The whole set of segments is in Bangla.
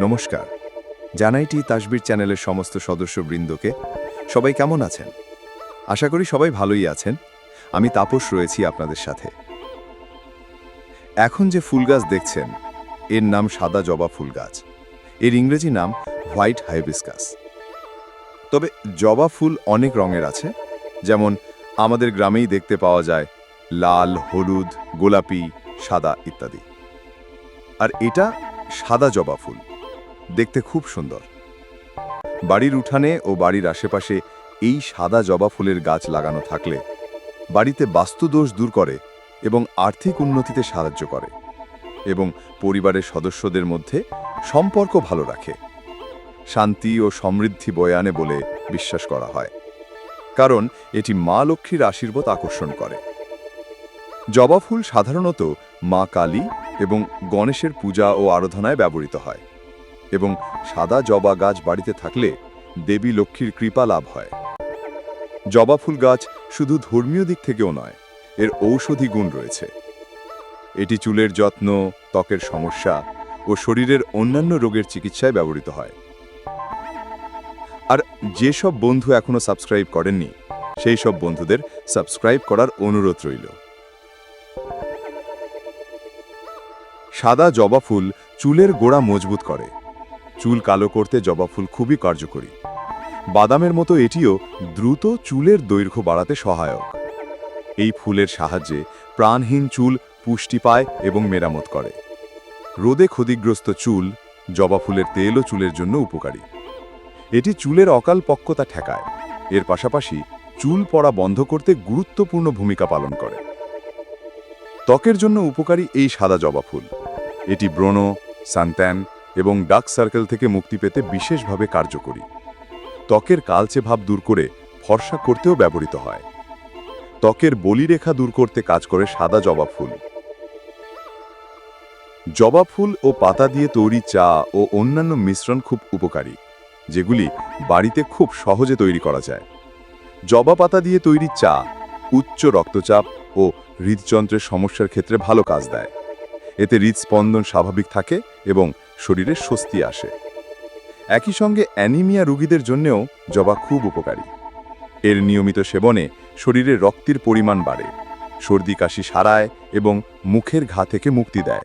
নমস্কার। জানাইটি তাসবির চ্যানেলের সমস্ত সদস্যবৃন্দকে। সবাই কেমন আছেন? আশা করি সবাই ভালোই আছেন। আমি তাপস রয়েছি আপনাদের সাথে। এখন যে ফুল গাছ দেখছেন, এর নাম সাদা জবা ফুল গাছ এর ইংরেজি নাম হোয়াইট হাইবিসকাস। তবে জবা ফুল অনেক রঙের আছে। যেমন আমাদের গ্রামেই দেখতে পাওয়া যায় লাল, হলুদ, গোলাপি, সাদা ইত্যাদি। আর এটা সাদা জবা ফুল। দেখতে খুব সুন্দর। বাড়ির উঠানে ও বাড়ির আশেপাশে এই সাদা জবা ফুলের গাছ লাগানো থাকলে বাড়িতে বাস্তুদোষ দূর করে এবং আর্থিক উন্নতিতে সাহায্য করে এবং পরিবারের সদস্যদের মধ্যে সম্পর্ক ভালো রাখে। শান্তি ও সমৃদ্ধি বয়ে আনে বলে বিশ্বাস করা হয়। কারণ এটি মা লক্ষ্মীর আশীর্বাদ আকর্ষণ করে। জবা ফুল সাধারণত মা কালী এবং গণেশের পূজা ও আরাধনায় ব্যবহৃত হয়। এবং সাদা জবা গাছ বাড়িতে থাকলে দেবী লক্ষ্মীর কৃপা লাভ হয়। জবা ফুল গাছ শুধু ধর্মীয় দিক থেকেও নয়, এর ঔষধি গুণ রয়েছে। এটি চুলের যত্ন, ত্বকের সমস্যা ও শরীরের অন্যান্য রোগের চিকিৎসায় ব্যবহৃত হয়। আর যেসব বন্ধু এখনও সাবস্ক্রাইব করেননি, সেই সব বন্ধুদের সাবস্ক্রাইব করার অনুরোধ রইল। সাদা জবা ফুল চুলের গোড়া মজবুত করে। চুল কালো করতে জবা ফুল খুবই কার্যকরী। বাদামের মতো এটিও দ্রুত চুলের দৈর্ঘ্য বাড়াতে সহায়ক। এই ফুলের সাহায্যে প্রাণহীন চুল পুষ্টি পায় এবং মেরামত করে। রোদে ক্ষতিগ্রস্ত চুল জবা ফুলের তেলও চুলের জন্য উপকারী। এটি চুলের অকাল পক্কতা ঠেকায়। এর পাশাপাশি চুল পড়া বন্ধ করতে গুরুত্বপূর্ণ ভূমিকা পালন করে। ত্বকের জন্য উপকারী এই সাদা জবা ফুল। এটি ব্রণ সানট্যান এবং ডার্ক সার্কেল থেকে মুক্তি পেতে বিশেষভাবে কার্যকরী। ত্বকের কালচে ভাব দূর করে ফর্সা করতেও ব্যবহৃত হয়। ত্বকের বলিরেখা দূর করতে কাজ করে সাদা জবা ফুল। জবা ফুল ও পাতা দিয়ে তৈরি চা ও অন্যান্য মিশ্রণ খুব উপকারী, যেগুলি বাড়িতে খুব সহজে তৈরি করা যায়। জবা পাতা দিয়ে তৈরি চা উচ্চ রক্তচাপ ও হৃদযন্ত্রের সমস্যার ক্ষেত্রে ভালো কাজ দেয়। এতে হৃদস্পন্দন স্বাভাবিক থাকে এবং শরীরে স্বস্তি আসে। একই সঙ্গে অ্যানিমিয়া রোগীদের জন্যেও জবা খুব উপকারী। এর নিয়মিত সেবনে শরীরে রক্তের পরিমাণ বাড়ে, সর্দি কাশি সারায় এবং মুখের ঘা থেকে মুক্তি দেয়।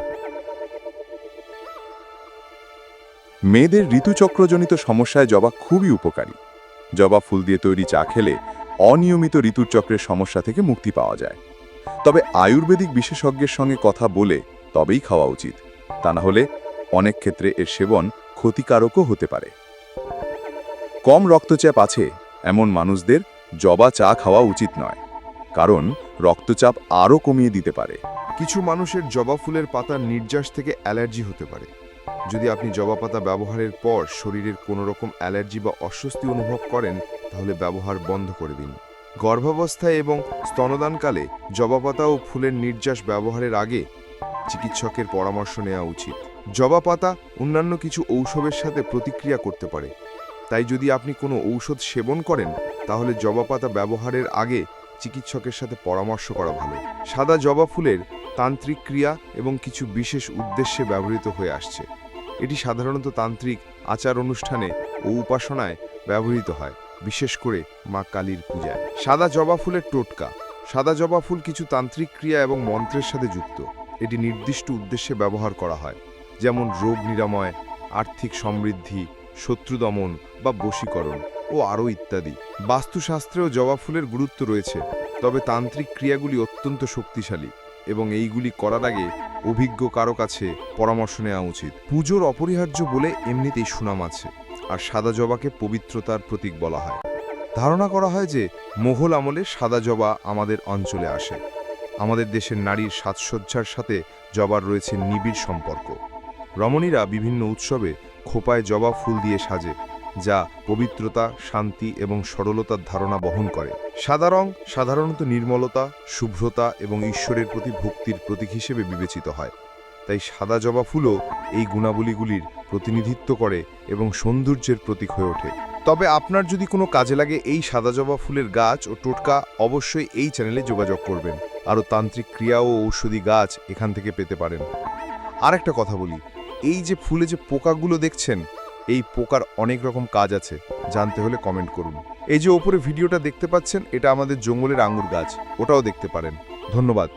মেয়েদের ঋতুচক্রজনিত সমস্যায় জবা খুবই উপকারী। জবা ফুল দিয়ে তৈরি চা খেলে অনিয়মিত ঋতুচক্রের সমস্যা থেকে মুক্তি পাওয়া যায়। তবে আয়ুর্বেদিক বিশেষজ্ঞের সঙ্গে কথা বলে তবেই খাওয়া উচিত। তা না হলে অনেক ক্ষেত্রে এর সেবন ক্ষতিকারকও হতে পারে। কম রক্তচাপ আছে এমন মানুষদের জবা চা খাওয়া উচিত নয়, কারণ রক্তচাপ আরও কমিয়ে দিতে পারে। কিছু মানুষের জবা ফুলের পাতার নির্যাস থেকে অ্যালার্জি হতে পারে। যদি আপনি জবা পাতা ব্যবহারের পর শরীরের কোনো রকম অ্যালার্জি বা অস্বস্তি অনুভব করেন, তাহলে ব্যবহার বন্ধ করে দিন। গর্ভাবস্থায় এবং স্তনদানকালে জবা পাতা ও ফুলের নির্যাস ব্যবহারের আগে চিকিৎসকের পরামর্শ নেওয়া উচিত। জবা পাতা অন্যান্য কিছু ঔষধের সাথে প্রতিক্রিয়া করতে পারে। তাই যদি আপনি কোনো ঔষধ সেবন করেন, তাহলে জবা পাতা ব্যবহারের আগে চিকিৎসকের সাথে পরামর্শ করা ভালো। সাদা জবা ফুলের তান্ত্রিক ক্রিয়া এবং কিছু বিশেষ উদ্দেশ্যে ব্যবহৃত হয়ে আসছে। এটি সাধারণত তান্ত্রিক আচার অনুষ্ঠানে ও উপাসনায় ব্যবহৃত হয়, বিশেষ করে মা কালীর পূজায়। সাদা জবা ফুলের টোটকা। সাদা জবা ফুল কিছু তান্ত্রিক ক্রিয়া এবং মন্ত্রের সাথে যুক্ত। এটি নির্দিষ্ট উদ্দেশ্যে ব্যবহার করা হয়, যেমন রোগ নিরাময়, আর্থিক সমৃদ্ধি, শত্রু দমন বা বশীকরণ ও আরও ইত্যাদি। বাস্তুশাস্ত্রেও জবা ফুলের গুরুত্ব রয়েছে, তবে তান্ত্রিক ক্রিয়াগুলি অত্যন্ত শক্তিশালী এবং এইগুলি করার আগে অভিজ্ঞ কারও কাছে পরামর্শ নেওয়া উচিত। পুজোর অপরিহার্য বলে এমনিতেই সুনাম আছে, আর সাদা জবাকে পবিত্রতার প্রতীক বলা হয়। ধারণা করা হয় যে মোঘল আমলে সাদা জবা আমাদের অঞ্চলে আসে। আমাদের দেশের নারীর সাজসজ্জার সাথে জবার রয়েছে নিবিড় সম্পর্ক। রমণীরা বিভিন্ন উৎসবে খোপায় জবা ফুল দিয়ে সাজে, যা পবিত্রতা, শান্তি এবং সরলতার ধারণা বহন করে। সাদা রং সাধারণত নির্মলতা, শুভ্রতা এবং ঈশ্বরের প্রতি ভক্তির প্রতীক হিসেবে বিবেচিত হয়। তাই সাদা জবা ফুলও এই গুণাবলীগুলির প্রতিনিধিত্ব করে এবং সৌন্দর্যের প্রতীক হয়ে ওঠে। তবে আপনার যদি কোনো কাজে লাগে এই সাদা জবা ফুলের গাছ ও টোটকা, অবশ্যই এই চ্যানেলে যোগাযোগ করবেন। আরও তান্ত্রিক ক্রিয়া ও ঔষধি গাছ এখান থেকে পেতে পারেন। আর একটা কথা বলি, এই যে ফুলে যে পোকাগুলো দেখছেন, এই পোকার অনেক রকম কাজ আছে, জানতে হলে কমেন্ট করুন। এই যে ওপরে ভিডিওটা দেখতে পাচ্ছেন, এটা আমাদের জঙ্গলের আঙুর গাছ, ওটাও দেখতে পারেন। ধন্যবাদ।